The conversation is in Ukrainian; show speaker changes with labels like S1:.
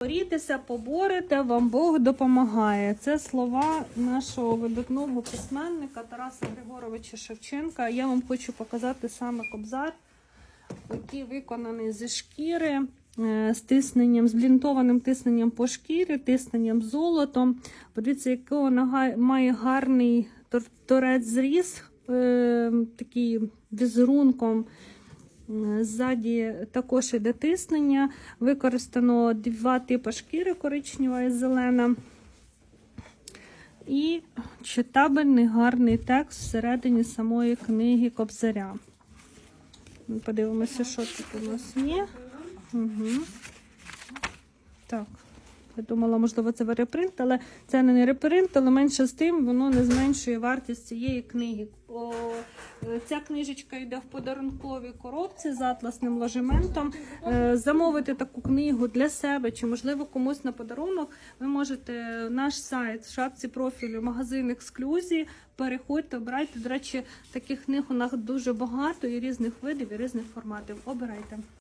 S1: Борітеся, поборете, вам Бог допомагає. Це слова нашого видатного письменника Тараса Григоровича Шевченка. Я вам хочу показати саме кобзар, який виконаний зі шкіри, е, з тисненням, з блінтованим тисненням по шкірі, тисненням золотом. Подивіться, вона має гарний торець зріз, е, такий візерунком. Е, Ззаді також іде тиснення. Використано два типи шкіри коричнева і зелена. І читабельний гарний текст всередині самої книги Кобзаря. Подивимося, що тут у нас є. Угу. Так. Я думала, можливо, це репринт, але це не репринт, але менше з тим воно не зменшує вартість цієї книги. О, е, ця книжечка йде в подарунковій коробці з атласним ложементом. Е, Замовити таку книгу для себе чи, можливо, комусь на подарунок. Ви можете наш сайт шапці профілю, магазин ексклюзії. Переходьте, обирайте. До речі, таких книг у нас дуже багато і різних видів, і різних форматів. Обирайте.